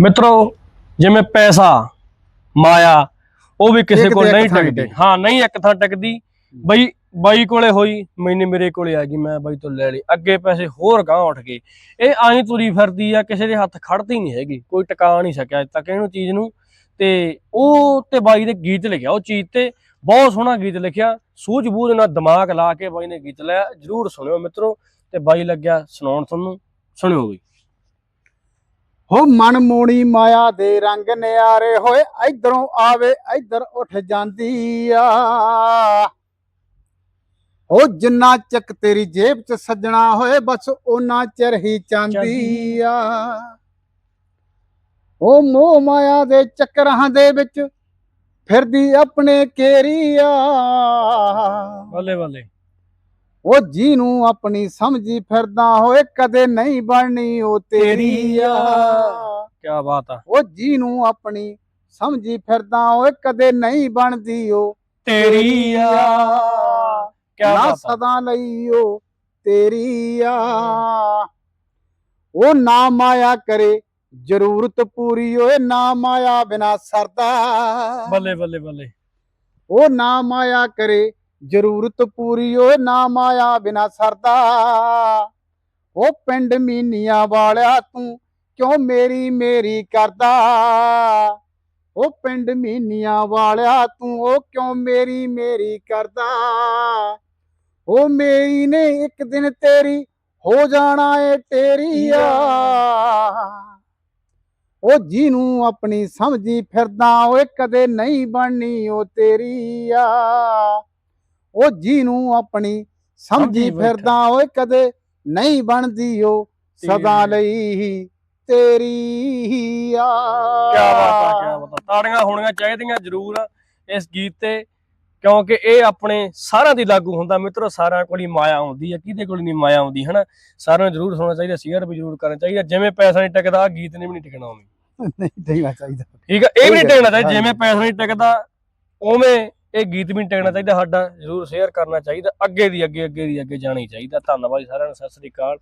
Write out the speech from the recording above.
ਮਿੱਤਰੋ ਜਿਵੇਂ ਪੈਸਾ ਮਾਇਆ ਉਹ ਵੀ ਕਿਸੇ ਕੋਲ ਨਹੀਂ ਟਿਕਦੀ। ਹਾਂ ਨਹੀਂ ਇੱਕ ਥਾਂ ਟਿਕਦੀ। ਬਈ ਬਾਈ ਕੋਲੇ ਹੋਈ ਮੈਨੇ ਮੇਰੇ ਕੋਲੇ ਆ ਗਈ ਮੈਂ ਬਾਈ ਤੋਂ ਲੈ ਲਈ। ਅੱਗੇ ਪੈਸੇ ਹੋਰ ਗਾਂ ਉੱਠ ਗਏ। ਇਹ ਆਈ ਤੁਰੀ ਫਿਰਦੀ ਆ ਕਿਸੇ ਦੇ ਹੱਥ ਖੜਦੀ ਨਹੀਂ ਹੈਗੀ। ਕੋਈ ਟਿਕਾ ਨਹੀਂ ਸਕਿਆ ਅੱਜ ਤੱਕ ਇਹਨੂੰ ਚੀਜ਼ ਨੂੰ। ਤੇ ਉਹ ਤੇ ਬਾਈ ਦੇ ਗੀਤ ਲਿਖਿਆ ਉਹ ਚੀਜ਼ ਤੇ ਬਹੁਤ ਸੋਹਣਾ ਗੀਤ ਲਿਖਿਆ। ਸੂਝ-ਬੂਝ ਨਾਲ ਦਿਮਾਗ ਲਾ ਕੇ ਬਾਈ ਨੇ ਗੀਤ ਲਿਆ। ਜਰੂਰ ਸੁਣਿਓ ਮਿੱਤਰੋ। ਤੇ ਬਾਈ ਲੱਗਿਆ ਸੁਣਾਉਣ ਤੁਹਾਨੂੰ ਸੁਣਿਓ ਬਈ ਹੋ ਮਨ ਮੋਣੀ ਮਾਇਆ ਦੇ ਰੰਗ ਨਿਆਰੇ ਹੋਏ ਇਧਰੋਂ ਆਵੇ ਇਧਰ ਉੱਠ ਜਾਂਦੀ ਆ। ਉਹ ਜਿੰਨਾ ਚੱਕ ਤੇਰੀ ਜੇਬ 'ਚ ਸੱਜਣਾ ਹੋਏ ਬਸ ਉਹਨਾਂ ਚਿਰ ਹੀ ਚਾਂਦੀ ਆ। ਉਹ ਮੋਹ ਮਾਇਆ ਦੇ ਚੱਕਰਾਂ ਦੇ ਵਿੱਚ ਫਿਰਦੀ ਆਪਣੇ ਕੇਰੀ ਆ। ਬੱਲੇ ਬੱਲੇ। ਉਹ ਜੀ ਨੂੰ ਆਪਣੀ ਸਮਝੀ ਫਿਰਦਾ ਹੋਏ ਕਦੇ ਨਹੀਂ ਬਣਨੀ ਉਹ ਤੇਰੀ ਆ। ਕੀ ਬਾਤ ਆ। ਉਹ ਜੀ ਨੂੰ ਆਪਣੀ ਸਮਝੀ ਫਿਰਦਾ ਹੋਏ ਕਦੇ ਨਹੀਂ ਬਣਦੀ ਉਹ ਤੇਰੀ ਆ। ਕੀ ਬਾਤ ਆ। ਸਦਾ ਲਈ ਉਹ ਤੇਰੀ ਆ। ਉਹ ਨਾ ਮਾਇਆ ਕਰੇ ਜ਼ਰੂਰਤ ਪੂਰੀ ਓਏ ਨਾ ਮਾਇਆ ਬਿਨਾ ਸਰਦਾ। ਬੱਲੇ ਬੱਲੇ ਬੱਲੇ। ਉਹ ਨਾ ਮਾਇਆ ਕਰੇ ਜ਼ਰੂਰਤ ਪੂਰੀ ਓਏ ਨਾ ਮਾਇਆ ਬਿਨਾ ਸਰਦਾ। ਉਹ ਪਿੰਡ ਮੀਨੀਆਂ ਵਾਲਿਆ, ਤੂੰ ਕਿਉਂ ਮੇਰੀ ਮੇਰੀ ਕਰਦਾ? ਉਹ ਪਿੰਡ ਮੀਨੀਆਂ ਵਾਲਿਆ, ਤੂੰ ਉਹ ਕਿਉਂ ਮੇਰੀ ਮੇਰੀ ਕਰਦਾ? ਉਹ ਮੇਰੀ ਨੇ ਇੱਕ ਦਿਨ ਤੇਰੀ ਹੋ ਜਾਣਾ ਏ ਤੇਰੀ ਆ। ਉਹ ਜਿਹਨੂੰ ਆਪਣੀ ਸਮਝੀ ਫਿਰਦਾ, ਓਏ ਕਦੇ ਨਹੀਂ ਬਣਨੀ ਉਹ ਤੇਰੀ ਆ। ਉਹ ਜਿਹਨੂੰ ਆਪਣੀ ਸਮਝੀ। ਫਿਰਦਾ ਓਏ ਕਦੇ ਨਹੀਂ ਬਣਦੀ ਉਹ ਸਦਾ। ਲਈ ਹੀ ਤੇਰੀ ਆ ਕੀ ਬਾਤ ਆ ਕੀ ਬਾਤ ਆ ਤਾੜੀਆਂ ਹੋਣੀਆਂ ਚਾਹੀਦੀਆਂ ਜ਼ਰੂਰ ਇਸ ਗੀਤ ਤੇ ਕਿਉਂਕਿ ਇਹ ਆਪਣੇ ਸਾਰਿਆਂ ਦੀ ਲਾਗੂ ਹੁੰਦਾ ਮਿੱਤਰੋ ਸਾਰਿਆਂ ਕੋਲ ਹੀ ਮਾਇਆ ਆਉਂਦੀ ਹੈ ਕਿਹਦੇ ਕੋਲ ਨਹੀਂ ਮਾਇਆ ਆਉਂਦੀ ਹਨਾ ਸਾਰਿਆਂ ਨੂੰ ਜ਼ਰੂਰ ਸੁਣਨਾ ਚਾਹੀਦਾ ਸ਼ੇਅਰ ਵੀ ਜ਼ਰੂਰ ਕਰਨਾ ਚਾਹੀਦਾ ਜਿਵੇਂ ਪੈਸਾ ਨਹੀਂ ਟਿਕਦਾ ਗੀਤ ਨੇ ਵੀ ਨਹੀਂ ਟਿਕਣਾ ਉਵੇਂ ਨਹੀਂ ਦੇਣਾ ਚਾਹੀਦਾ ਠੀਕ ਆ ਇਹ ਵੀ ਨਹੀਂ ਟਿਕਣਾ ਚਾਹੀਦਾ। ਜਿਵੇਂ ਪੈਸਾ ਨਹੀਂ ਟਿਕਦਾ ਉਵੇਂ ਇਹ ਗੀਤ ਵੀ ਨਹੀਂ ਟਿਕਣਾ ਚਾਹੀਦਾ, ਸਾਡਾ ਜ਼ਰੂਰ ਸ਼ੇਅਰ ਕਰਨਾ ਚਾਹੀਦਾ, ਅੱਗੇ ਦੀ ਅੱਗੇ ਅੱਗੇ ਦੀ ਅੱਗੇ ਜਾਣੀ ਚਾਹੀਦਾ। ਧੰਨਵਾਦ ਜੀ ਸਾਰਿਆਂ ਨੂੰ, ਸਤਿ ਸ੍ਰੀ ਅਕਾਲ।